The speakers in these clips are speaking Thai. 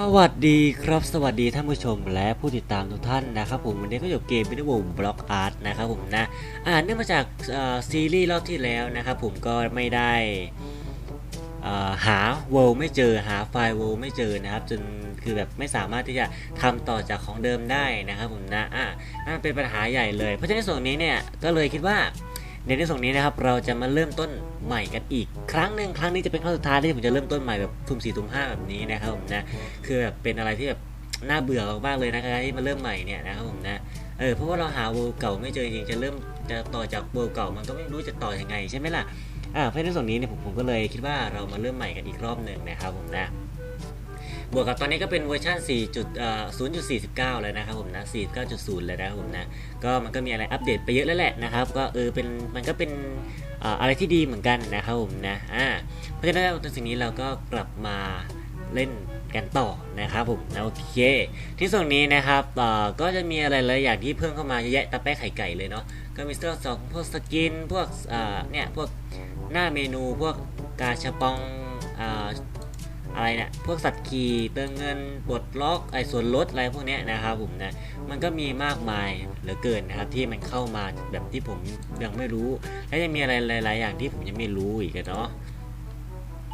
สวัสดีครับสวัสดีท่านผู้ชมและผู้ติดตามทุกท่านนะครับผมวันนี้ก็อยู่เกมเป็นวงบล็อกอาร์ตนะครับผมนะอ่าเนื่องมาจากซีรีส์รอบที่แล้วนะครับผมก็ไม่ได้หาเวลไม่เจอหาไฟล์เวลไม่เจอนะครับจนคือแบบไม่สามารถที่จะทำต่อจากของเดิมได้นะครับผมนะอ่านั่นเป็นปัญหาใหญ่เลย เพราะฉะนั้นส่วนนี้เนี่ยก็เลยคิดว่า ในในส่วนนี้นะครับเราจะมาเริ่มต้นใหม่กันอีก ครั้งหนึ่งครั้งนี้จะเป็นครั้งสุดท้ายที่ผมจะเริ่มต้นใหม่แบบทุ่มสี่ทุ่มห้าแบบนี้นะครับผมนะคือแบบเป็นอะไรที่แบบน่าเบื่อมากเลยนะครับที่มาเริ่มใหม่เนี่ยนะครับผมนะเออเพราะว่าเราหาเวลเก่าไม่เจอจริงจะเริ่มจะต่อจากเวลเก่ามันก็ไม่รู้จะต่อยังไงใช่ไหมล่ะอ่าเพราะฉะนั้นส่วนนี้เนี่ยผมผมก็เลยคิดว่าเรามาเริ่มใหม่กันอีกรอบหนึ่งนะครับผมนะ บวกกับตอนนี้ก็เป็นเวอร์ชัน4.0.49แล้วนะครับผมนะ 49.0 เลยนะครับผมนะ ก็มันก็มีอะไรอัปเดตไปเยอะแล้วแหละนะครับ ก็เออเป็นมันก็เป็นอะไรที่ดีเหมือนกันนะครับผมนะ อ่า เพราะฉะนั้นตอนสิ่งนี้เราก็กลับมาเล่นกันต่อนะครับผมนะโอเค ที่ส่วนนี้นะครับก็จะมีอะไรหลายอย่างที่เพิ่มเข้ามาเยอะแยะตะแป๊ะไข่ไก่เลยเนาะก็มีเสื้อสองพวกสกินพวกเอ่อเนี่ยพวกหน้าเมนูพวกกาชาปอง อะไรเนี่ยพวกสัตว์ขี่เติมเงินปลดล็อกไอ้ส่วนลดอะไรพวกนี้นะครับผมนะมันก็มีมากมายเหลือเกินนะครับที่มันเข้ามาแบบที่ผมยังไม่รู้ และยังมีอะไรหลาย ๆ อย่างที่ผมยังไม่รู้อีกเนาะ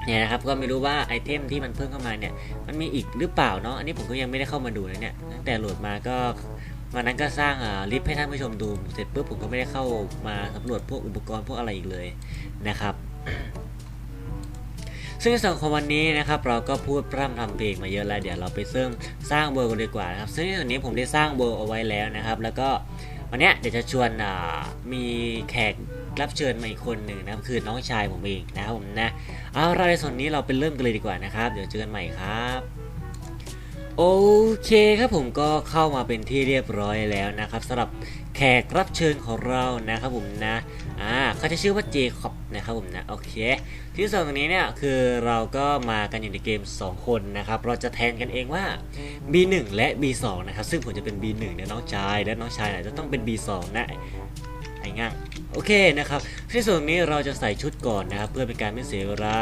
เนี่ยนะครับก็ไม่รู้ว่าไอเทมที่มันเพิ่มเข้ามาเนี่ยมันมีอีกหรือเปล่าเนาะอันนี้ผมก็ยังไม่ได้เข้ามาดูนะเนี่ยตั้งแต่โหลดมาก็วันนั้นก็สร้างอ่าลิฟต์ให้ท่านผู้ชมดูเสร็จปุ๊บผมก็ไม่ได้เข้ามาสำรวจพวกอุปกรณ์พวกอะไรอีกเลยนะครับ ซึ่งส่วนของวันนี้นะครับเราก็พูดพร่ำทำเพลงมาเยอะแล้วเดี๋ยวเราไปเสริมสร้างเวิร์กันดีกว่านะครับซึ่งในส่วนนี้ผมได้สร้างเวิร์เอาไว้แล้วนะครับ แล้วก็วันนี้เดี๋ยวจะชวนอ่ามีแขกรับเชิญมาอีกคนหนึ่งนะครับคือน้องชายผมเองนะครับผมนะเอาเราในส่วนนี้เราไปเริ่มกันเลยดีกว่านะครับ เดี๋ยวเจอกันใหม่ครับโอเคครับผมก็เข้ามาเป็นที่เรียบร้อยแล้วนะครับสำหรับแขกรับเชิญของเรานะครับผมนะ อ่าเขาจะชื่อว่าเจคอบนะครับผมนะโอเค ที่ส่วนตรงนี้เนี่ยคือเราก็มากันอยู่ในเกม 2 คนนะครับ เราจะแทนกันเองว่า B1 และ B2 นะครับ ซึ่งผมจะเป็น B1 เนี่ยน้องชาย และน้องชายเนี่ยจะต้องเป็น B2 นะไอ้ง่างโอเคนะครับที่ส่วนนี้เราจะใส่ชุดก่อนนะครับ เพื่อเป็นการไม่เสียเวลา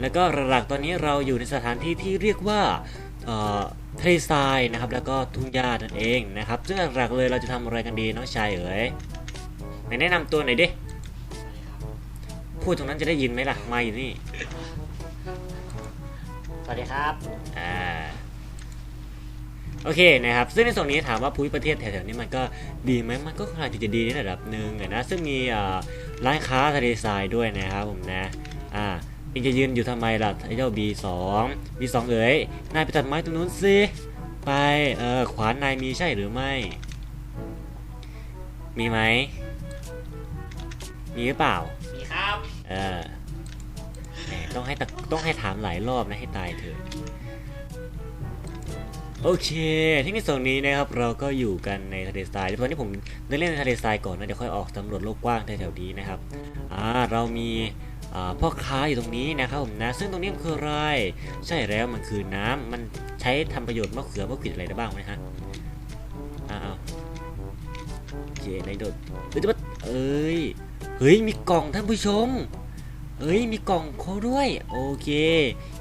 แล้วก็หลักๆตอนนี้เราอยู่ในสถานที่ที่เรียกว่าเทะเลทรายนะครับ แล้วก็ทุ่งหญ้านั่นเองนะครับ ซึ่งหลักๆเลยเราจะทำอะไรกันดีน้องชายเอ๋ยไหนแนะนำตัวหน่อยดิ พูดตรงนั้นจะได้ยินไหมล่ะ มาอยู่นี่ สวัสดีครับ อ่า โอเคนะครับ ซึ่งในส่วนนี้ถามว่าภูมิประเทศแถวๆนี้มันก็ดีไหมมันก็ค่อนข้างที่จะดีในระดับหนึ่งอะนะ ซึ่งมีอ่าร้านค้าทะเลทรายด้วยนะครับผมนะ อ่าเองจะยืนอยู่ทำไมล่ะไอ้เจ้า B2 B2 เอ๋ย นายไปตัดไม้ตรงนู้นสิ ไป เออ ขวานนายมีใช่หรือไม่ มีไหม มีหรือเปล่า มีครับเออต้องให้ต้องให้ถามหลายรอบนะให้ตายเถอะโอเค ที่ในส่วนนี้นะครับเราก็อยู่กันในทะเลทรายตอนนี้ผมได้เล่นในทะเลทรายก่อนนะเดี๋ยวค่อยออกสำรวจโลกกว้างแถวๆนี้นะครับอ่าเรามีพ่อค้าอยู่ตรงนี้นะครับผมนะ ซึ่งตรงนี้มันคืออะไร ใช่แล้วมันคือน้ำมันใช้ทำประโยชน์มะเขือมะกรูดอะไรได้บ้างไหมฮะอ้าวโอเคในโดดเอ้ยเอ้ย เฮ้ยมีกล่องท่านผู้ชมเฮ้ยมีกล่องเขาด้วยโอเค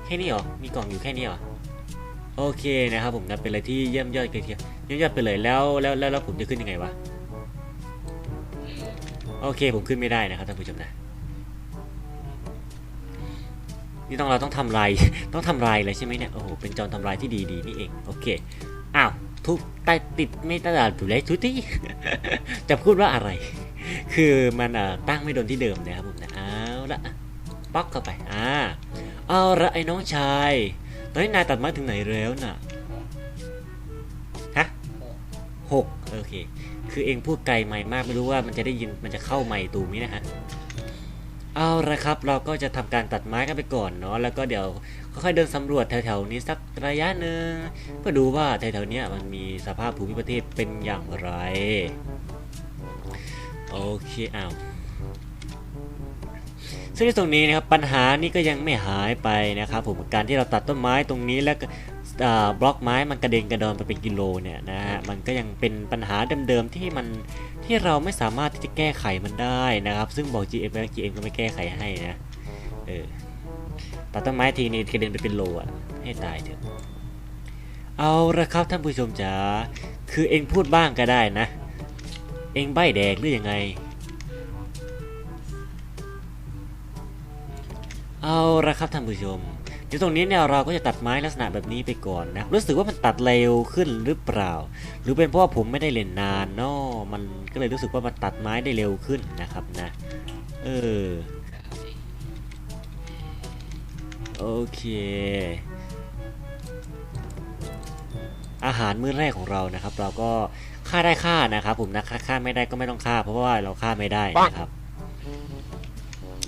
แค่นี้เหรอมีกล่องอยู่แค่นี้เหรอโอเคนะครับผมนะเป็นอะไรที่เยี่ยมยอดเลยทีเดียวเยี่ยมยอดไปเลยแล้วแล้วแล้วผมจะขึ้นยังไงวะโอเคผมขึ้นไม่ได้นะครับท่านผู้ชมนะนี่ต้องเราต้องทำลายต้องทำลายเลยใช่ไหมเนี่ยโอ้โหเป็นจอนทำลายที่ดีดีนี่เองโอเคอ้าวทุบใต้ติดไม่ตลาดถูกเลยทุที่จะพูดว่าอะไร คือมันตั้งไม่โดนที่เดิมนะครับผมนะเอาละป๊อกเข้าไปอ่าเอาละไอ้น้องชาย ตอนนี้นายตัดไม้ถึงไหนแล้วน่ะฮะหกโอเค คือเองพูดไกลไม่มากไม่รู้ว่ามันจะได้ยินมันจะเข้าไม่ตูมนี้นะฮะเอาละครับเราก็จะทำการตัดไม้กันไปก่อนเนาะแล้วก็เดี๋ยวค่อยๆเดินสำรวจแถวๆนี้สักระยะหนึ่งเพื่อดูว่าแถวๆนี้มันมีสภาพภูมิประเทศเป็นอย่างไร โอเคอ้าวซึ่งตรงนี้นะครับปัญหานี้ก็ยังไม่หายไปนะครับผมการที่เราตัดต้นไม้ตรงนี้แล้วก็อ่าบล็อกไม้มันกระเด็นกระดอนไปเป็นกิโลเนี่ยนะฮะมันก็ยังเป็นปัญหาเดิมๆที่มันที่เราไม่สามารถที่จะแก้ไขมันได้นะครับ ซึ่งบอก GM แล้ว GM ก็ไม่แก้ไขให้นะเออตัดต้นไม้ทีนี้กระเด็นไปเป็นโลอะให้ตายเถอะเอาละครับท่านผู้ชมจ๋าคือเองพูดบ้างก็ได้นะ เองใบแดกหรือยังไง เอาละครับท่านผู้ชมเดี๋ยวตรงนี้เนี่ยเราก็จะตัดไม้ลักษณะแบบนี้ไปก่อนนะรู้สึกว่ามันตัดเร็วขึ้นหรือเปล่า หรือเป็นเพราะว่าผมไม่ได้เล่นนานเนาะมันก็เลยรู้สึกว่ามันตัดไม้ได้เร็วขึ้นนะครับนะ เออโอเค อาหารมื้อแรกของเรานะครับ เราก็ ฆ่าได้ฆ่านะครับผมนะฆ่าฆ่าไม่ได้ก็ไม่ต้องฆ่า เพราะว่าเราฆ่าไม่ได้นะครับ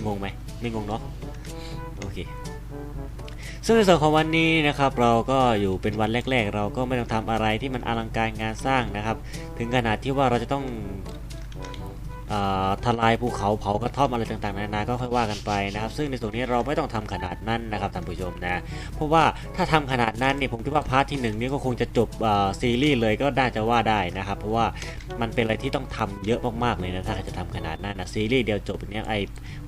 งงไหมไม่งงเนาะโอเคซึ่งในส่วนของวันนี้นะครับเราก็อยู่เป็นวันแรก ๆ เราก็ไม่ต้องทำอะไรที่มันอลังการงานสร้างนะครับ ถึงขนาดที่ว่าเราจะต้อง ทลายภูเขาเผากระท่อมอะไรต่างๆนานาก็ค่อยว่ากันไปนะครับ ซึ่งในส่วนนี้เราไม่ต้องทำขนาดนั้นนะครับท่านผู้ชมนะเพราะว่าถ้าทำขนาดนั้นเนี่ยผมคิดว่าพาร์ทที่หนึ่งนี่ก็คงจะจบซีรีส์เลยก็น่าจะว่าได้นะครับเพราะว่ามันเป็นอะไรที่ต้องทำเยอะมากๆเลยนะถ้าจะทำขนาดนั้นนะซีรีส์เดียวจบอย่างเนี้ยไอ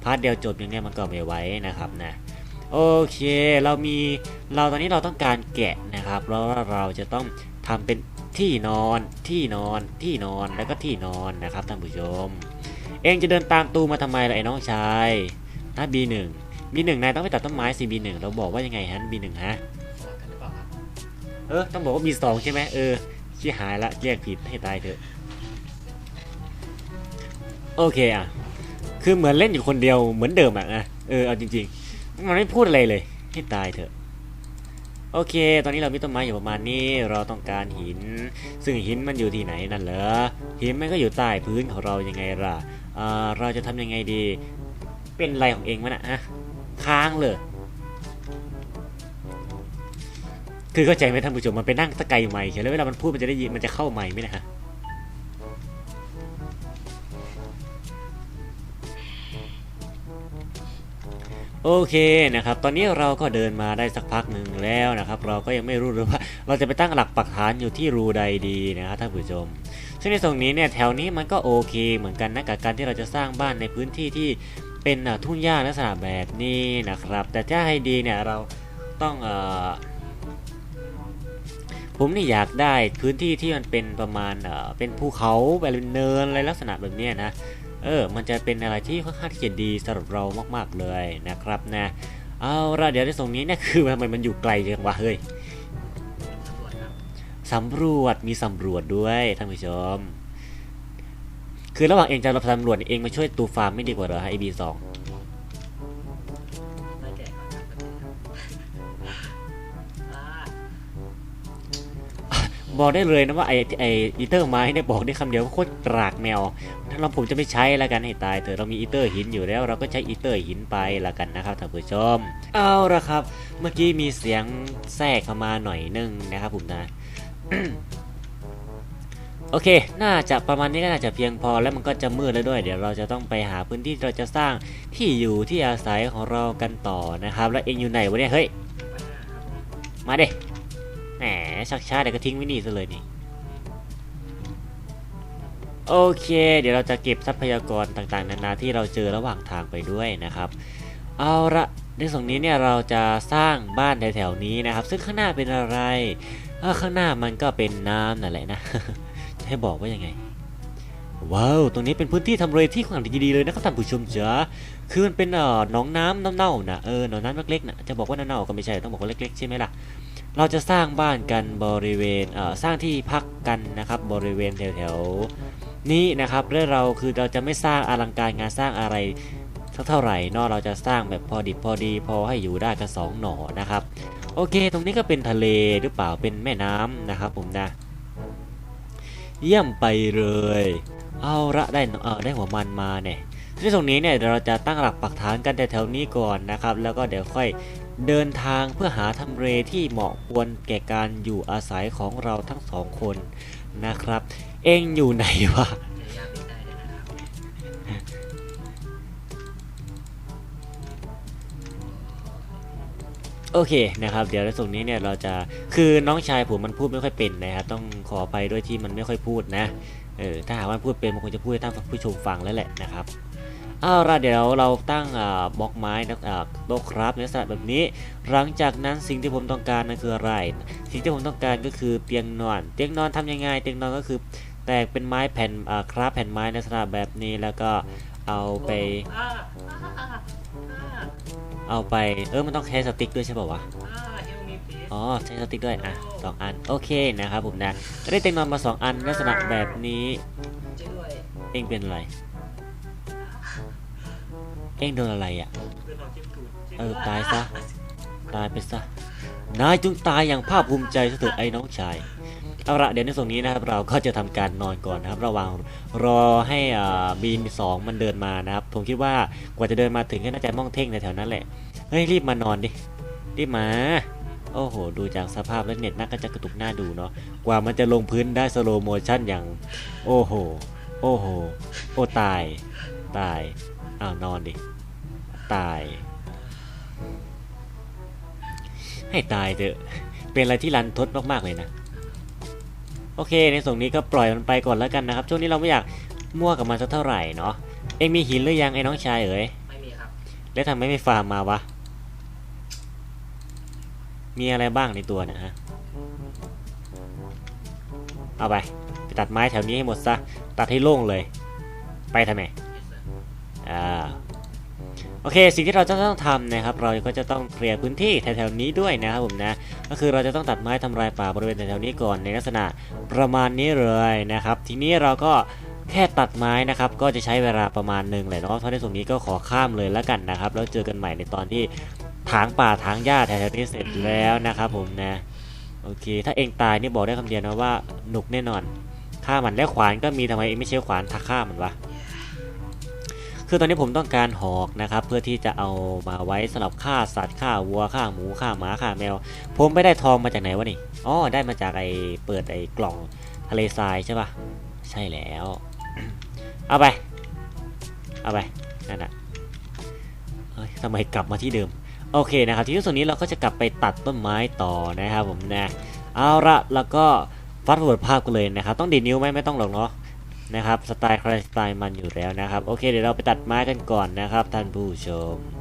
พาร์ทเดียวจบอย่างเนี้ยมันก็ไม่ไหวนะครับนะโอเคเรามีเราตอนนี้เราต้องการแกะนะครับแล้วเราจะต้องทำเป็น ที่นอนที่นอนที่นอนแล้วก็ที่นอนนะครับท่านผู้ชม เองจะเดินตามตูมาทำไมล่ะไอ้น้องชายนะ B1 B1 นายต้องไปตัดต้นไม้สิ B1 เราบอกว่ายังไงฮะ B1 ฮะเออต้องบอกว่า B2 ใช่ไหมเออชี้หายละแยกผิดให้ตายเถอะโอเคอะคือเหมือนเล่นอยู่คนเดียวเหมือนเดิมอะนะเออเอาจริงๆมันไม่พูดอะไรเลยให้ตายเถอะ โอเค ตอนนี้เรามีต้นไม้อยู่ประมาณนี้ เราต้องการหิน ซึ่งหินมันอยู่ที่ไหนนั่นเหรอ หินมันก็อยู่ใต้พื้นของเรายังไงล่ะเราจะทำยังไงดี เป็นไรของเองวะนะฮะ ค้างเลย คือเข้าใจไหมท่านผู้ชมมันไปนั่งตะไกลใหม่เฉยแล้วเวลามันพูดมันจะได้ยินมันจะเข้าใหม่ไหมนะฮะ โอเคนะครับ ตอนนี้เราก็เดินมาได้สักพักหนึ่งแล้วนะครับ เราก็ยังไม่รู้เลยว่าเราจะไปตั้งหลักปักฐานอยู่ที่รูใดดีนะครับท่านผู้ชม ซึ่งในตรงนี้เนี่ยแถวนี้มันก็โอเค เหมือนกันนะกับการที่เราจะสร้างบ้านในพื้นที่ที่เป็นทุ่งหญ้าลักษณะแบบนี้นะครับ แต่ถ้าให้ดีเนี่ยเราต้องเออผมนี่อยากได้พื้นที่ที่มันเป็นประมาณเออเป็นภูเขาแบบเป็นเนินอะไรลักษณะแบบนี้นะ เออ มันจะเป็นอะไรที่ค่อนข้างที่จะดีสำหรับเรามากๆเลยนะครับนะ เอาละเดี๋ยวในตรงนี้เนี่ยคือทำไมมันอยู่ไกลจังวะเฮ้ยสำรวจมีสำรวจด้วยท่านผู้ชม คือระหว่างเองจะรับสำรวจเองมาช่วยตูฟาร์มไม่ดีกว่าเหรอไอบีสอง บอกได้เลยนะว่าไอไออีเตอร์ไม้เนี่ยบอกได้คำเดียวว่าโคตรกรากแมวถ้าเราผมจะไม่ใช้แล้วกันให้ตายเถอะเรามีอีเตอร์หินอยู่แล้ว เราก็ใช้อีเตอร์หินไปละกันนะครับท่านผู้ชม เอาละครับ เมื่อกี้มีเสียงแทรกเข้ามาหน่อยนึงนะครับผมนะโอเค น่าจะประมาณนี้ก็น่าจะเพียงพอแล้วมันก็จะมืดแล้วด้วย เดี๋ยวเราจะต้องไปหาพื้นที่เราจะสร้างที่อยู่ที่อาศัยของเรากันต่อนะครับ แล้วเองอยู่ไหนวะเนี่ย เฮ้ย มาเด้ แหมชักช้าเดี๋ยวก็ทิ้งไว้นี่ซะเลยนี่โอเค เดี๋ยวเราจะเก็บทรัพยากรต่างๆ นานาที่เราเจอระหว่างทางไปด้วยนะครับ เอาละในส่วนนี้เนี่ยเราจะสร้างบ้านแถวๆนี้นะครับ ซึ่งข้างหน้าเป็นอะไรข้างหน้ามันก็เป็นน้ำนั่นแหละนะจะให้บอกว่ายังไงว้าวตรงนี้เป็นพื้นที่ทำเลที่ค่อนข้างที่จะดีเลยนะครับท่านผู้ชมจ๋าคือมันเป็นเอ่อหนองน้ำเน่าๆนะเออหนองน้ำเล็กๆนะจะบอกว่าเน่าๆก็ไม่ใช่ต้องบอกว่าเล็กๆใช่ไหมล่ะ เราจะสร้างบ้านกันบริเวณเสร้างที่พักกันนะครับบริเวณแถวๆนี้นะครับแล้วเราคือเราจะไม่สร้างอลังการงานสร้างอะไรสักเท่าไหร่เนอะเราจะสร้างแบบพอดิบพอดี พอให้อยู่ได้กันสองหน่อนะครับ โอเค ตรงนี้ก็เป็นทะเลหรือเปล่าเป็นแม่น้ำนะครับผมนะ เยี่ยมไปเลย เอาละได้เออได้หัวมันมาเนี่ยที่ตรงนี้เนี่ยเดี๋ยวเราจะตั้งหลักปักฐานกันแถวๆนี้ก่อนนะครับ แล้วก็เดี๋ยวค่อย เดินทางเพื่อหาทำเลที่เหมาะควรแก่การอยู่อาศัยของเราทั้งสองคนนะครับ เองอยู่ไหนวะโอเคนะครับ เดี๋ยวในส่วนนี้เนี่ยเราจะคือน้องชายผมมันพูดไม่ค่อยเป็นนะครับต้องขอไปด้วยที่มันไม่ค่อยพูดนะเออถ้าหากว่าพูดเป็นมันคงจะพูดให้ท่านผู้ชมฟังแล้วแหละนะครับ เอาละเดี๋ยวเราตั้งอ่าบล็อกไม้นะอ่าโต๊ะครับในลักษณะแบบนี้ หลังจากนั้นสิ่งที่ผมต้องการนั่นคืออะไร สิ่งที่ผมต้องการก็คือเตียงนอน เตียงนอนทำยังไง เตียงนอนก็คือแตกเป็นไม้แผ่นอ่าคราฟแผ่นไม้ในลักษณะแบบนี้แล้วก็เอาไปอ่าอ่าอ่าอ่าเอาไป เออมันต้องใช้สติ๊กด้วยใช่ป่าวะอ่าเอลมีเพสอ๋อใช้สติ๊กด้วยอะสองอันโอเคนะครับผมนะก็ได้เตียงนอนมาสองอันลักษณะแบบนี้ช่วยเองเป็นอะไร เองโดนอะไรอะ เออตายซะ ตายไปซะ นายจงตายอย่างภาคภูมิใจเถอะไอ้น้องชาย เอาละเดี๋ยวในส่วนนี้นะครับ เราก็จะทำการนอนก่อนนะครับ ระหว่างรอให้อ่าบีนสองมันเดินมานะครับ ผมคิดว่ากว่าจะเดินมาถึงก็น่าจะม่องเท่งในแถวนั้นแหละ เฮ้ยรีบมานอนดิ รีบมาโอ้โห ดูจากสภาพแล้วเน็ตน่าก็จะกระตุกหน้าดูเนาะ กว่ามันจะลงพื้นได้สโลโมชั่นอย่าง โอ้โห โอ้โห โอ้ตาย ตาย อ้าวนอนดิ ตาย ให้ตายเถอะ เป็นอะไรที่รันทดมากๆเลยนะ โอเค ในส่วนนี้ก็ปล่อยมันไปก่อนแล้วกันนะครับ ช่วงนี้เราไม่อยากมั่วกับมันสักเท่าไหร่เนาะ เอ็งมีหินหรือยังไอ้น้องชายเอ๋ย ไม่มีครับ แล้วทำไมไม่ฟาร์มมาวะ มีอะไรบ้างในตัวเนะฮะ เอาไป ไปตัดไม้แถวนี้ให้หมดซะ ตัดให้โล่งเลย ไปทำไม อ่าโอเค สิ่งที่เราจะต้องทำนะครับ เราก็จะต้องเคลียร์พื้นที่แถวๆนี้ด้วยนะครับผมนะ ก็คือเราจะต้องตัดไม้ทำลายป่าบริเวณแถวๆนี้ก่อนในลักษณะประมาณนี้เลยนะครับ ทีนี้เราก็แค่ตัดไม้นะครับ ก็จะใช้เวลาประมาณหนึ่งและเนาะเพราะในส่วนนี้ก็ขอข้ามเลยแล้วกันนะครับ แล้วเจอกันใหม่ในตอนที่ถางป่าถางหญ้าแถวๆนี้เสร็จแล้วนะครับผมนะ โอเค ถ้าเองตายนี่บอกได้คำเดียวนะว่าหนุกแน่นอนฆ่ามันและขวานก็มีทำไมเองไม่ใช้ขวานทักฆ่ามันวะ คือตอนนี้ผมต้องการหอกนะครับ เพื่อที่จะเอามาไว้สำหรับฆ่าสัตว์ฆ่าวัวฆ่าหมูฆ่าหมาฆ่าแมว ผมไม่ได้ทองมาจากไหนวะนี่อ๋อได้มาจากไอ้เปิดไอ้กล่องทะเลทรายใช่ปะใช่แล้ว เอาไป เอาไปนั่นแหะทำไมกลับมาที่เดิม โอเคนะครับ ทีนี้ส่วนนี้เราก็จะกลับไปตัดต้นไม้ต่อนะครับผมนะ เอาละแล้วก็ฟัดเวิร์ดภาพกันเลยนะครับ ต้องดีดนิ้วไหมไม่ต้องหรอกเนาะ นะครับสไตล์ใครสไตล์มันอยู่แล้วนะครับ โอเคเดี๋ยวเราไปตัดไม้กันก่อนนะครับท่านผู้ชม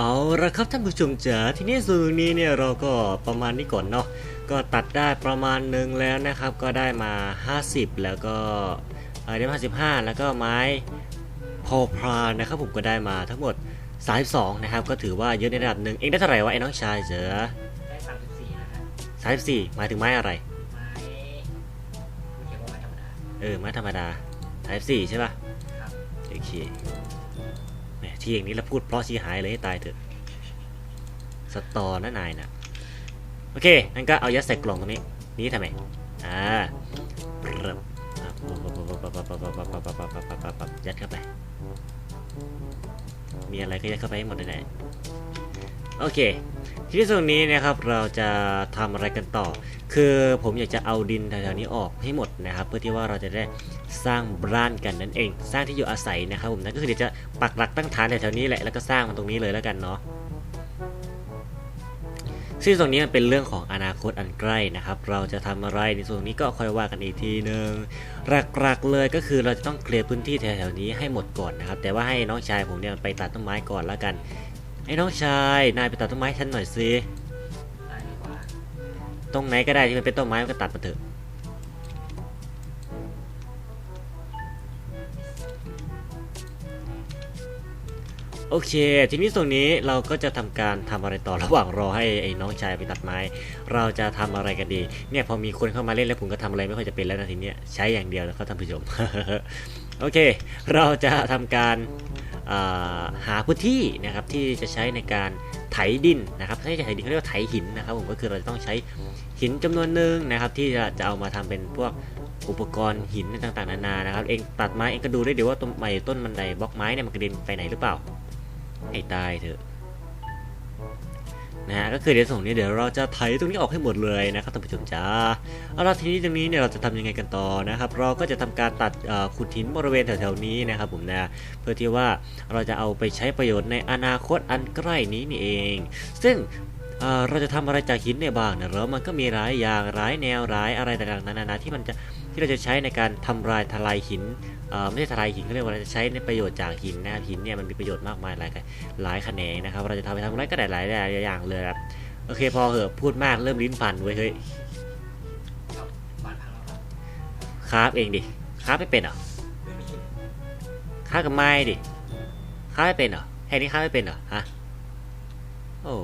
เอาละครับท่านผู้ชมจ๋าทีนี้ส่วนนี้เนี่ยเราก็ประมาณนี้ก่อนเนาะก็ตัดได้ประมาณหนึ่งแล้วนะครับ ก็ได้มา 50 แล้วก็เอ่อได้มา55 แล้วก็ไม้พอพรานนะครับผมก็ได้มาทั้งหมด 32 นะครับ ก็ถือว่าเยอะในระดับหนึ่งเองได้เท่าไหร่วะไอ้น้องชายเจ๋อได้สามสิบสี่นะฮะ34หมายถึงไม้อะไรไม้เขียนว่าไม้ธรรมดาเออไม้ธรรมดา 34ใช่ป่ะครับโอเคแหม ทีอย่างนี้เราพูดเพราะชี้หายเลยให้ตายเถอะสตอนะนายนะโอเคงั้นก็เอายัดใส่กล่องตรงนี้นี้ทำไมอ่าปรับยัดเข้าไป มีอะไรก็ยัดเข้าไปให้หมดเลยนะ โอเค ทีนี้ส่วนนี้นะครับเราจะทำอะไรกันต่อ คือผมอยากจะเอาดินแถวๆนี้ออกให้หมดนะครับ เพื่อที่ว่าเราจะได้สร้างบ้านกันนั่นเอง สร้างที่อยู่อาศัยนะครับผมนั่นก็คือเดี๋ยวจะปักหลักตั้งฐานแถวๆนี้แหละแล้วก็สร้างมันตรงนี้เลยแล้วกันเนาะซึ่งตรงนี้มันเป็นเรื่องของอนาคตอันใกล้นะครับ เราจะทำอะไรในส่วนนี้ก็ค่อยว่ากันอีกทีหนึ่งหลักๆเลยก็คือเราจะต้องเคลียร์พื้นที่แถวๆนี้ให้หมดก่อนนะครับ แต่ว่าให้น้องชายผมเนี่ยไปตัดต้นไม้ก่อนแล้วกัน ไอ้น้องชาย นายไปตัดต้นไม้ฉันหน่อยสิได้ดีกว่าตรงไหนก็ได้ที่มันเป็นต้นไม้ก็ตัดมาเถอะ โอเค ทีนี้ตรงนี้เราก็จะทำการทำอะไรต่อระหว่างรอให้ไอ้น้องชายไปตัดไม้ เราจะทำอะไรกันดี เนี่ยพอมีคนเข้ามาเล่นแล้วผมก็ทำอะไรไม่ค่อยจะเป็นแล้วนะทีเนี้ยใช้อย่างเดียวนะครับท่านผู้ชม โอเค เราจะทำการ หาพื้นที่นะครับที่จะใช้ในการไถดินนะครับถ้าจะไถดินเขาเรียกว่าไถหินนะครับผมก็คือเราจะต้องใช้หินจำนวนหนึ่งนะครับ ที่จะจะเอามาทำเป็นพวกอุปกรณ์หินต่างๆนานานะครับ เองตัดไม้เองก็ดูได้เดี๋ยวว่าต้นไม้ต้นบันไดบล็อกไม้เนี่ยมันกระเด็นไปไหนหรือเปล่าให้ตายเถอะ นะฮะก็คือเดี๋ยวส่งนี้เดี๋ยวเราจะไถตรงนี้ออกให้หมดเลยนะครับท่านผู้ชมจ้าเอาละทีนี้ตรงนี้เนี่ยเราจะทำยังไงกันต่อนะครับ เราก็จะทำการตัดขุดหินบริเวณแถวๆนี้นะครับผมนะเพื่อที่ว่าเราจะเอาไปใช้ประโยชน์ในอนาคตอันใกล้นี้นี่เอง ซึ่งเราจะทำอะไรจากหินเนี่ยบ้างเนี่ยแล้วมันก็มีหลายอย่างหลายแนวหลายอะไรต่างๆนานาที่มันจะ ที่เราจะใช้ในการทำลายทลายหินเอ่อไม่ใช่ทลายหินเขาเรียกว่าเราจะใช้ในประโยชน์จากหินนะครับหินเนี่ยมันมีประโยชน์มากมายหลายหลายแขนงนะครับ เราจะทำไปทำอะไรก็ได้หลายหลายอย่างเลยครับโอเคพอเหอะพูดมากเริ่มลิ้นพันเว้ยเฮ้ยก็บ้านพังแล้วครับคราฟเองดิคราฟไม่เป็นเหรอไม่มีคราฟกับไม้ดิคราฟไม่เป็นเหรอแค่นี้คราฟไม่เป็นเหรอฮะโอ้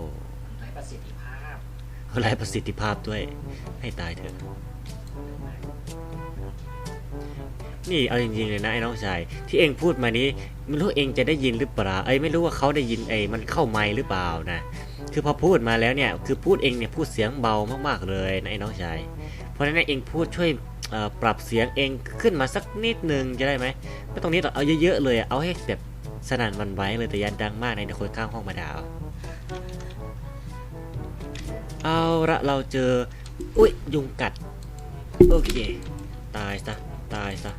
มันไร้ประสิทธิภาพไรประสิทธิภาพด้วยให้ตายเถอะ นี่เอาจริงๆเลยนะไอ้น้องชาย ที่เองพูดมานี้ไม่รู้เองจะได้ยินหรือเปล่าไอ้ไม่รู้ว่าเขาได้ยินไอ้มันเข้าไมค์หรือเปล่านะคือพอพูดมาแล้วเนี่ยคือพูดเองเนี่ยพูดเสียงเบามากๆเลยนะไอ้น้องชายเพราะฉะนั้นเองพูดช่วยปรับเสียงเองขึ้นมาสักนิดนึงจะได้ไหมไม่ต้องนิดหรอกเอาเยอะๆเลยเอาให้แบบสนั่นวันไหวเลยแต่ยันดังมากในเดี๋ยวคนข้างห้องมาด่าเอาเอาละเราเจอ อุ้ยยุงกัด โอเค ตายซะ ตายซะ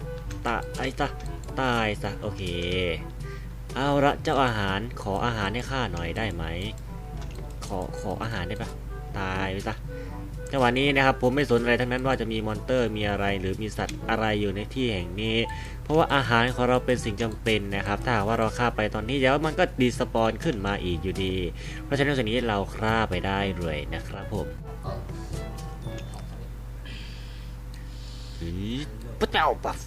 ตายซะตายซะโอเค เอาละเจ้าอาหารขออาหารให้ข้าหน่อยได้ไหม ขอขออาหารได้ปะตายไปซะจังหวะนี้นะครับผมไม่สนอะไรทั้งนั้นว่าจะมีมอนเตอร์มีอะไรหรือมีสัตว์อะไรอยู่ในที่แห่งนี้ เพราะว่าอาหารของเราเป็นสิ่งจำเป็นนะครับ ถ้าหากว่าเราฆ่าไปตอนนี้เดี๋ยวมันก็ดีสปอนขึ้นมาอีกอยู่ดี เพราะฉะนั้นสิ่งนี้เราฆ่าไปได้เลยนะครับผมก็ของสำเร็จอีปะเจ้าปัฟ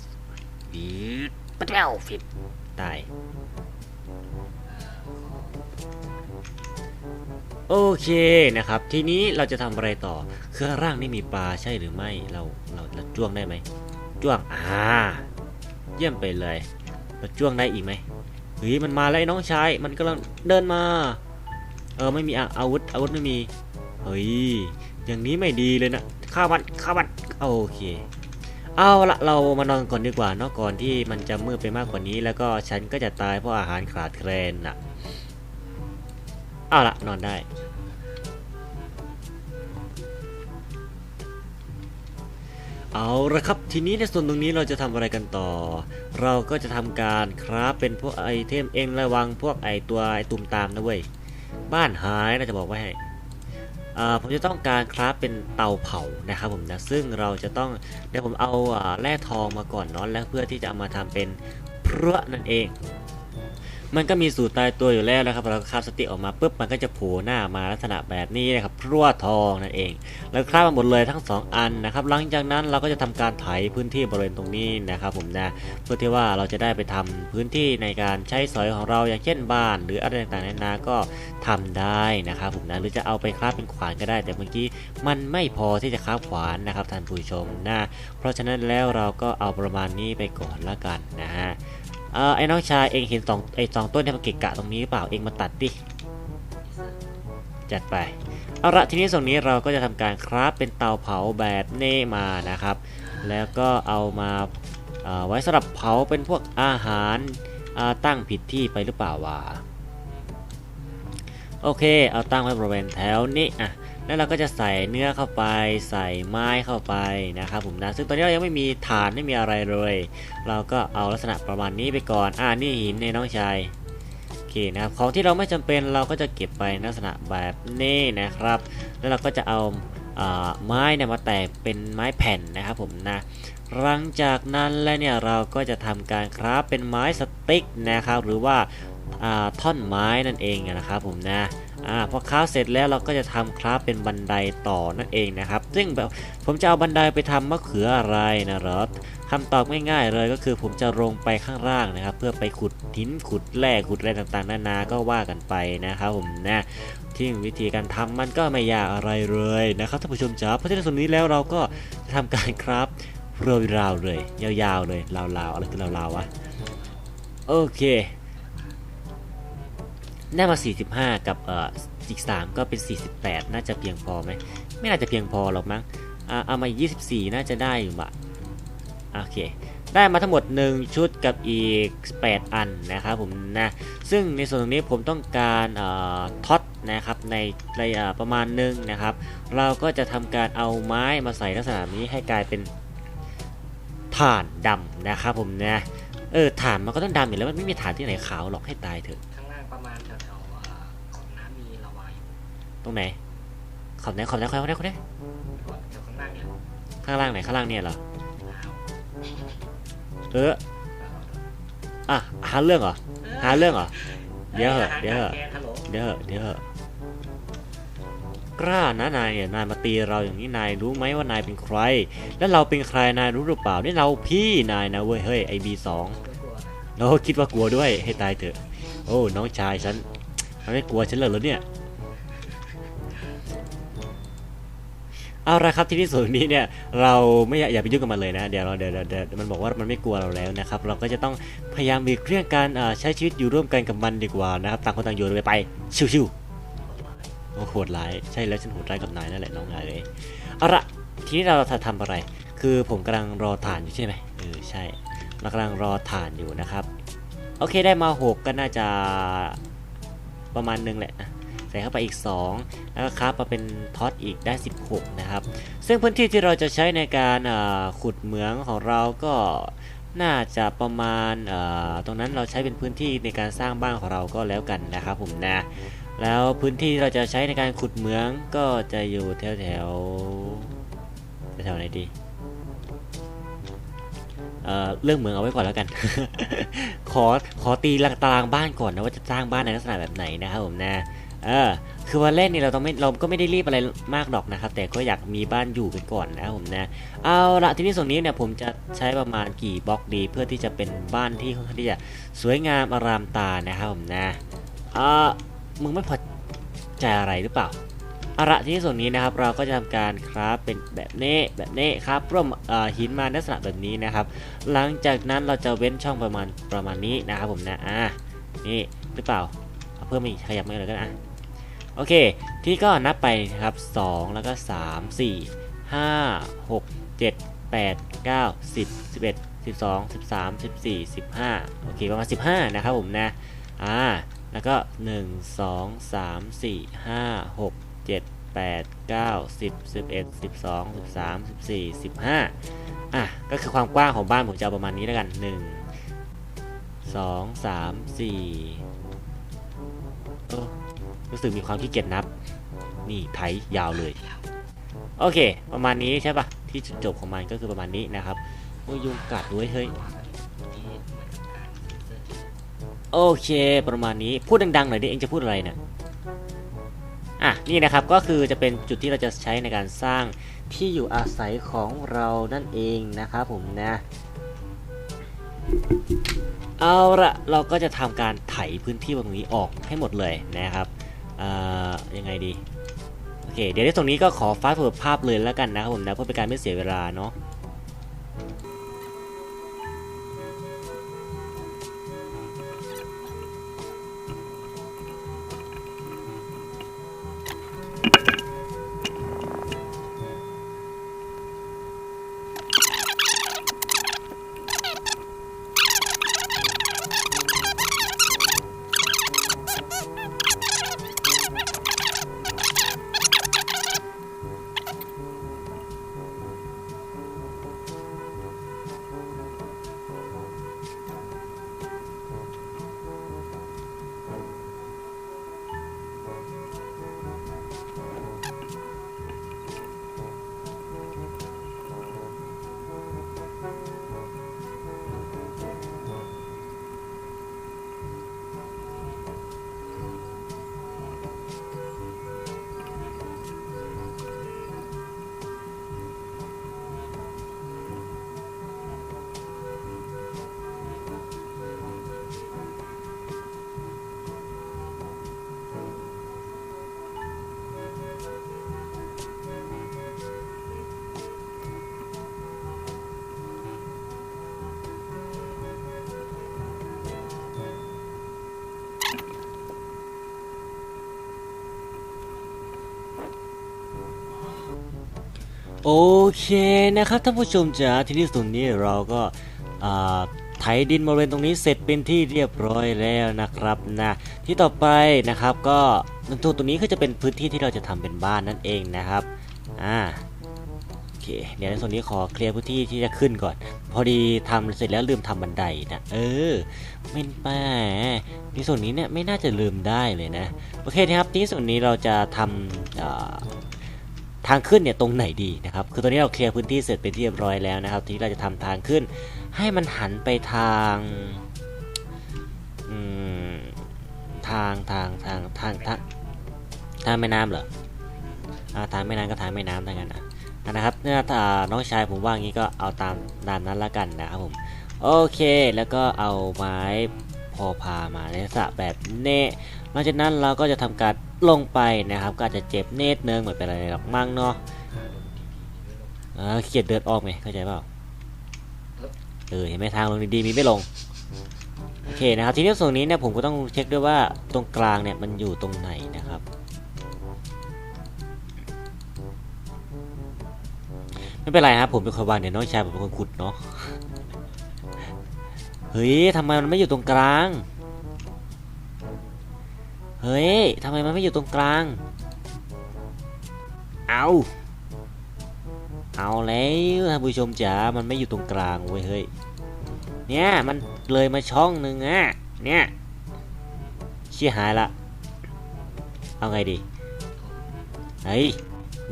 อีปะเจ้าฟิบตาย โอเคนะครับ ทีนี้เราจะทำอะไรต่อ เครื่องร่างนี่มีปลาใช่หรือไม่ เราเราเราจ้วงได้ไหมจ้วง อ่า เยี่ยมไปเลย เราจ้วงได้อีกไหมเฮ้ยมันมาแล้วไอ้น้องชาย มันกำลังเดินมา เออไม่มีอะอาวุธอาวุธไม่มี เฮ้ย อย่างนี้ไม่ดีเลยนะฆ่ามันฆ่ามันโอเค เอาละเรามานอนก่อนดีกว่าเนอะก่อนที่มันจะมืดไปมากกว่านี้ แล้วก็ฉันก็จะตายเพราะอาหารขาดแคลนน่ะเอาละนอนได้ เอาละครับทีนี้ในส่วนตรงนี้เราจะทำอะไรกันต่อ เราก็จะทำการคราฟเป็นพวกไอเทมเองระวังพวกไอตัวไอตุ่มตามนะเว้ยบ้านหายนะจะบอกไว้ให้ ผมจะต้องการคราฟเป็นเตาเผานะครับผมนะซึ่งเราจะต้องเดี๋ยวผมเอาแร่ทองมาก่อนเนาะแล้วเพื่อที่จะเอามาทำเป็นพระนั่นเอง มันก็มีสูตรตายตัวอยู่แล้วนะครับเราคาฟสติออกมาปุ๊บมันก็จะโผล่หน้ามาลักษณะแบบนี้นะครับพรวดทองนั่นเอง แล้วคราบมาหมดเลยทั้ง 2 อันนะครับ หลังจากนั้นเราก็จะทำการไถพื้นที่บริเวณตรงนี้นะครับผมนะเพื่อที่ว่าเราจะได้ไปทำพื้นที่ในการใช้สอยของเราอย่างเช่นบ้าน หรืออะไรต่างๆนานาก็ทำได้นะครับผมนะหรือจะเอาไปคราบเป็นขวานก็ได้ แต่เมื่อกี้มันไม่พอที่จะคราบขวานนะครับท่านผู้ชมนะเพราะฉะนั้นแล้วเราก็เอาประมาณนี้ไปก่อนละกันนะฮะ เออไอ้น้องชายเองเห็นสองไอ้สองต้นที่มันเกะกะตรงนี้หรือเปล่าเองมาตัดดิจัดไปเอาละทีนี้ส่วนนี้เราก็จะทำการคราฟเป็นเตาเผาแบบนี้มานะครับ แล้วก็เอามาเอ่อไว้สำหรับเผาเป็นพวกอาหาราตั้งผิดที่ไปหรือเปล่าวะโอเค เอาตั้งไว้บริเวณแถวนี้อะ แล้วเราก็จะใส่เนื้อเข้าไป ใส่ไม้เข้าไปนะครับผมนะซึ่งตอนนี้เรายังไม่มีฐานไม่มีอะไรเลย เราก็เอาลักษณะประมาณนี้ไปก่อนอ่านี่หินในน้องชายโอเคนะครับของที่เราไม่จำเป็นเราก็จะเก็บไปลักษณะแบบนี้นะครับ แล้วเราก็จะเอาอไม้เนี่ยมาแตกเป็นไม้แผ่นนะครับผมนะหลังจากนั้นแล้วเนี่ยเราก็จะทำการคราฟเป็นไม้สติ๊กนะครับหรือว่าท่อนไม้นั่นเองนะครับผมนะ อ่าพอคราฟเสร็จแล้วเราก็จะทำคราฟเป็นบันไดต่อนั่นเองนะครับ ซึ่งแบบผมจะเอาบันไดไปทำมะเขืออะไรนะเหรอคำตอบง่ายๆเลยก็คือผมจะลงไปข้างล่างนะครับ เพื่อไปขุดหินขุดแร่ขุดอะไรต่างๆ นานาก็ว่ากันไปนะครับผมนะที่วิธีการทำมันก็ไม่ยากอะไรเลยนะครับท่านผู้ชมจ๋าเพราะฉะนั้นส่วนนี้แล้วเราก็จะทำการครับเรยาวๆเลย ยาวๆเลยลาวๆอะไรคือลาวๆวะโอเค ได้มา 45 กับเอ่ออีก3ก็เป็น 48 น่าจะเพียงพอไหมไม่น่าจะเพียงพอหรอกมั้งเอามาอีก 24 น่าจะได้อยู่บะโอเคได้มาทั้งหมด 1 ชุดกับอีก 8 อันนะครับผมนะซึ่งในส่วนตรงนี้ผมต้องการท็อตนะครับในระยะประมาณหนึงนะครับ เราก็จะทำการเอาไม้มาใส่ลักษณะนี้ให้กลายเป็นถ่านดำนะครับผมนะเออถ่านมันก็ต้องดำอยู่แล้วมันไม่มีถ่านที่ไหนขาวหรอกให้ตายเถอะ ตรงไหนขอบไหนขอบไหนขอบไหนขอบไหนแถวข้างล่างเนี่ยข้างล่างไหนข้างล่างเนี่ยเหรออ้าวเอออะหาเรื่องเหรอหาเรื่องเหรอเดี๋ยวเหอะเดี๋ยวเหอะแกนฮัลโหลเดี๋ยวเหอะเดี๋ยวเหอะกล้านะนายเนี่ยนายมาตีเราอย่างนี้นายรู้ไหมว่านายเป็นใคร แล้วเราเป็นใครนายรู้หรือเปล่านี่เราพี่นายนะเว้ยเฮ้ยไอบีสองไม่กลัวโอ้คิดว่ากลัวด้วยให้ตายเถอะ โอ้น้องชายฉันมันไม่กลัวฉันเลยเหรอเนี่ย เอาละครับที่ที่ส่วนนี้เนี่ยเราไม่อยากอย่าไปยุ่งกับมันเลยนะเดี๋ยวเราเดี๋ยวเดี๋ยวมันบอกว่ามันไม่กลัวเราแล้วนะครับเราก็จะต้องพยายามหลีกเลี่ยงการใช้ชีวิตอยู่ร่วมกันกับมันดีกว่านะครับต่างคนต่างอยู่ไปไปชิวๆโอ้โหดร้ายใช่แล้วฉันโหดร้ายกับนายนั่นแหละน้องนายเลยเอาละทีนี้เราจะทำอะไร คือผมกำลังรอฐานอยู่ใช่ไหมเออใช่เรากำลังรอฐานอยู่นะครับ โอเคได้มา6ก็น่าจะประมาณนึงแหละนะ ใส่เข้าไปอีก 2 แล้วก็คราฟมาเป็นท็อตอีกได้ 16 นะครับ ซึ่งพื้นที่ที่เราจะใช้ในการขุดเหมืองของเราก็น่าจะประมาณตรงนั้นเราใช้เป็นพื้นที่ในการสร้างบ้านของเราก็แล้วกันนะครับผมนะ แล้วพื้นที่ที่เราจะใช้ในการขุดเหมืองก็จะอยู่แถวแถวแถวไหนดีเรื่องเหมืองเอาไว้ก่อนแล้วกัน ขอขอตีตารางบ้านก่อนนะว่าจะสร้างบ้านในลักษณะแบบไหนนะครับผมนะ เออคือวันแรกนี่เราต้องไม่เราก็ไม่ได้รีบอะไรมากหรอกนะครับ แต่ก็อยากมีบ้านอยู่กันก่อนนะครับผมนะ เอาละทีนี้ส่วนนี้เนี่ยผมจะใช้ประมาณกี่บล็อกดีเพื่อที่จะเป็นบ้านที่ค่อนข้างที่จะสวยงามอารามตานะครับผมนะเออมึงไม่พอใจอะไรหรือเปล่าเอาละทีนี้ส่วนนี้นะครับเราก็จะทำการคราฟเป็นแบบนี้แบบนี้ครับร่วมหินมาในลักษณะแบบนี้นะครับ หลังจากนั้นเราจะเว้นช่องประมาณประมาณนี้นะครับผมนะอ่านี่หรือเปล่าเพิ่มอีกขยับมาเลยก็ได้อะ โอเค ที่ก็นับไปนะครับ 2 แล้วก็ 3 4 5 6 7 8 9 10 11 12 13 14 15 โอเค ประมาณ 15 นะครับผมนะ อ่า แล้วก็ 1 2 3 4 5 6 7 8 9 10 11 12 13 14 15 อะ ก็คือความกว้างของบ้านผมจะเอาประมาณนี้แล้วกัน 1 2 3 4เออ รู้สึกมีความขี้เกียจนับ นี่ไถยาวเลย โอเค ประมาณนี้ใช่ปะที่จุดจบของมันก็คือประมาณนี้นะครับโอ้ยุงกัดด้วยเฮ้ยโอเค ประมาณนี้พูดดังๆหน่อยดิเองจะพูดอะไรเนี่ยอะนี่นะครับก็คือจะเป็นจุดที่เราจะใช้ในการสร้างที่อยู่อาศัยของเรานั่นเองนะครับผมนะเอาละเราก็จะทำการไถพื้นที่ตรงนี้ออกให้หมดเลยนะครับ ยังไงดี โอเค เดี๋ยวในตรงนี้ก็ขอฟาดเปิดภาพเลยแล้วกันนะครับผมนะเพื่อเป็นการไม่เสียเวลาเนาะ โอเคนะครับท่านผู้ชมจ๋าที่นี่ส่วนนี้เราก็ไถดินบริเวณตรงนี้เสร็จเป็นที่เรียบร้อยแล้วนะครับนะที่ต่อไปนะครับก็ตรงตรงนี้ก็จะเป็นพื้นที่ที่เราจะทำเป็นบ้านนั่นเองนะครับอ่าโอเคเดี๋ยวในส่วนนี้ขอเคลียร์พื้นที่ที่จะขึ้นก่อน พอดีทำเสร็จแล้วลืมทำบันไดนะเออไม่แปในส่วนนี้เนี่ยไม่น่าจะลืมได้เลยนะโอเคนะครับที่ส่วนนี้เราจะทำอ่า ทางขึ้นเนี่ยตรงไหนดีนะครับ คือตอนนี้เราเคลียร์พื้นที่เสร็จเป็นที่เรียบร้อยแล้วนะครับ ทีนี้เราจะทำทางขึ้น ให้มันหันไปทางทางทางทางทางทางทางแม่น้ำเหรออาทางแม่น้ำก็ทางแม่น้ำทั้งนั้นนะนะครับเนี่ยถ้าน้องชายผมว่างี้ก็เอาตามตามนั้นละกันนะครับผมโอเคแล้วก็เอาไม้พอพามาในลักษณะแบบเน่ หลังจากนั้นเราก็จะทำการลงไปนะครับ ก็อาจจะเจ็บเนตเนืองเหมือนเป็นอะไรหรอกมั่งเนาะอ่าเขียดเดินออกไงเข้าใจเปล่าเออเห็นไหมทางลงดีๆมีไม่ลงโอเคนะครับทีนี้ส่วนนี้เนี่ยผมก็ต้องเช็คด้วยว่าตรงกลางเนี่ยมันอยู่ตรงไหนนะครับไม่เป็นไรครับผมเป็นคนวางเดี๋ยวน้องชายผมเป็นคนขุดเนาะเฮ้ยทำไมมันไม่อยู่ตรงกลาง เฮ้ยทำไมมันไม่อยู่ตรงกลาง เอาเอาแล้วท่านผู้ชมจ๋า มันไม่อยู่ตรงกลางเว้ยเฮ้ย เนี่ย มันเลยมาช่องหนึ่งอะเนี่ยเชี่ยหายละ เอาไงดี เฮ้ย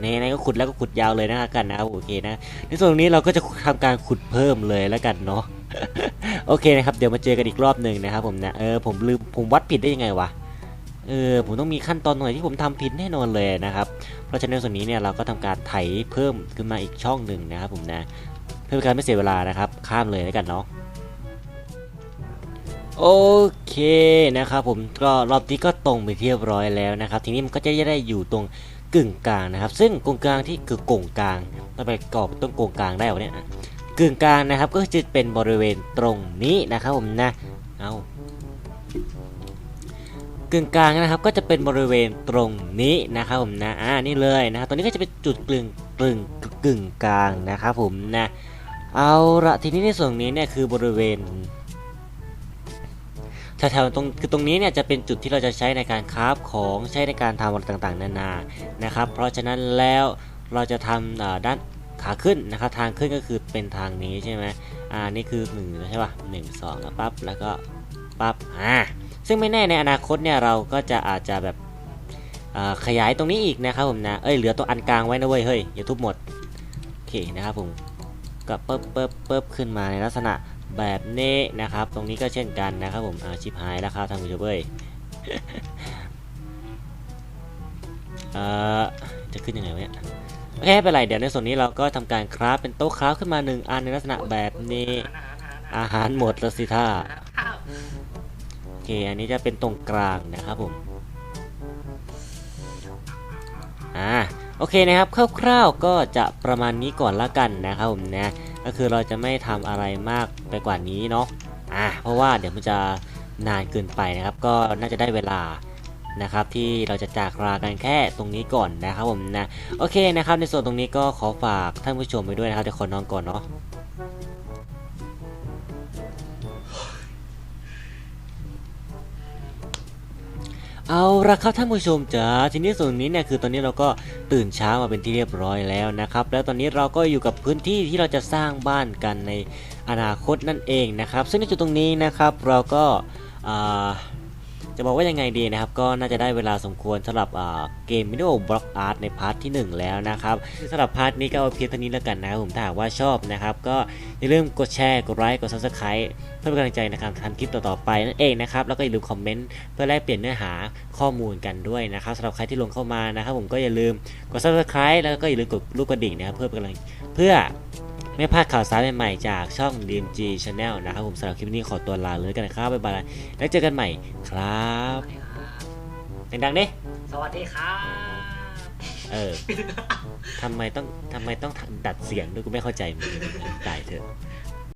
ในในก็ขุดแล้วก็ขุดยาวเลยนะกันนะโอเคนะ ในส่วนนี้เราก็จะทำการขุดเพิ่มเลยแล้วกันเนาะ โอเคนะครับ เดี๋ยวมาเจอกันอีกรอบหนึ่งนะครับผมนะ เออ ผมลืม ผมวัดผิดได้ยังไงวะ เออผมต้องมีขั้นตอนหน่อยที่ผมทำผิดแน่นอนเลยนะครับ เพราะฉะนั้นส่วนนี้เนี่ยเราก็ทำการไถเพิ่มขึ้นมาอีกช่องหนึ่งนะครับผมนะเพื่อการไม่เสียเวลานะครับ ข้ามเลยแล้วกันเนาะโอเคนะครับผมก็รอบนี้ก็ตรงไปเรียบร้อยแล้วนะครับ ทีนี้มันก็จะได้อยู่ตรงกึ่งกลางนะครับ ซึ่งกึ่งกลางที่คือกงกลางต้องไปกรอบต้นกงกลางได้วะเนี่ยกึ่งกลางนะครับก็จะเป็นบริเวณตรงนี้นะครับผมนะเอา งกลางนะครับก็จะเป็นบริเวณตรงนี้นะครับผมนะอ่านี่เลยนะครับตรงนี้ก็จะเป็นจุดกลึงกลึงกึ่งกลางนะครับผมนะเอาละทีนี้ในส่วนนี้เนี่ยคือบริเวณแถวๆตรงคือตรงนี้เนี่ยจะเป็นจุดที่เราจะใช้ในการคราฟของใช้ในการทำอะไรต่างๆ นานานะครับ เพราะฉะนั้นแล้วเราจะทำด้านขาขึ้นนะครับทางขึ้นก็คือเป็นทางนี้ใช่ไหมอ่านี่คือหนึ่งใช่ป่ะหนึ่งสองแล้วปั๊บแล้วก็ปั๊บอ่า ซึ่งไม่แน่ในอนาคตเนี่ยเราก็จะอาจจะแบบขยายตรงนี้อีกนะครับผมนะ เอ้ยเหลือตัวอันกลางไว้นะเว้ย เฮ้ยอย่าทุบหมด โอเคนะครับผม ก็เปิบเปิบเปิบขึ้นมาในลักษณะแบบนี้นะครับ ตรงนี้ก็เช่นกันนะครับผมอาชิบหายแล้วครับทานผู้ชมเอ้ยเอ่อจะขึ้นยังไงวะเนี่ยโอเคไม่เป็นไรเดี๋ยวในส่วนนี้เราก็ทำการคราฟเป็นโต๊ะคราฟขึ้นมาหนึ่งอันในลักษณะแบบนี้ อาหารหมดแล้วสิท่า เค อันนี้จะเป็นตรงกลางนะครับผมอ่าโอเคนะครับคร่าวๆก็จะประมาณนี้ก่อนละกันนะครับผมนะก็คือเราจะไม่ทำอะไรมากไปกว่านี้เนาะอ่าเพราะว่าเดี๋ยวมันจะนานเกินไปนะครับ ก็น่าจะได้เวลานะครับที่เราจะจากลากันแค่ตรงนี้ก่อนนะครับผมนะโอเคนะครับในส่วนตรงนี้ก็ขอฝากท่านผู้ชมไปด้วยนะครับเดี๋ยวขอนอนก่อนเนาะ เอาละครับท่านผู้ชมจ๋าทีนี้ส่วนนี้เนี่ยคือตอนนี้เราก็ตื่นเช้ามาเป็นที่เรียบร้อยแล้วนะครับ แล้วตอนนี้เราก็อยู่กับพื้นที่ที่เราจะสร้างบ้านกันในอนาคตนั่นเองนะครับ ซึ่งในจุดตรงนี้นะครับเราก็อ่า จะบอกว่ายังไงดีนะครับ ก็น่าจะได้เวลาสมควรสำหรับอ่าเกม Video Block Art ในพาร์ทที่ 1 แล้วนะครับสำหรับพาร์ทนี้ก็เอาเพียงเท่านี้แล้วกันนะครับผมถ้าหากว่าชอบนะครับ ก็อย่าลืมกดแชร์กดไลค์กด Subscribe เพื่อเป็นกำลังใจในการทำคลิปต่อๆไปนั่นเองนะครับแล้วก็อย่าลืมคอมเมนต์เพื่อแลกเปลี่ยนเนื้อหาข้อมูลกันด้วยนะครับสำหรับใครที่ลงเข้ามานะครับ ผมก็อย่าลืมกด subscribe แล้วก็อย่าลืมกดรูปกระดิ่งนะครับเพื่อเป็นกำลังเพื่อ ไม่พลาดข่าวสารใหม่ๆจากช่อง DMG Channel นะครับผมสำหรับคลิปนี้ขอตัวลาเลยกันนะครับบ๊ายบายแล้วเจอกันใหม่ครับดังๆดิสวัสดีครับเออทำไมต้องทำไมต้องดัดเสียงด้วยกูไม่เข้าใจมึงตายเถอะ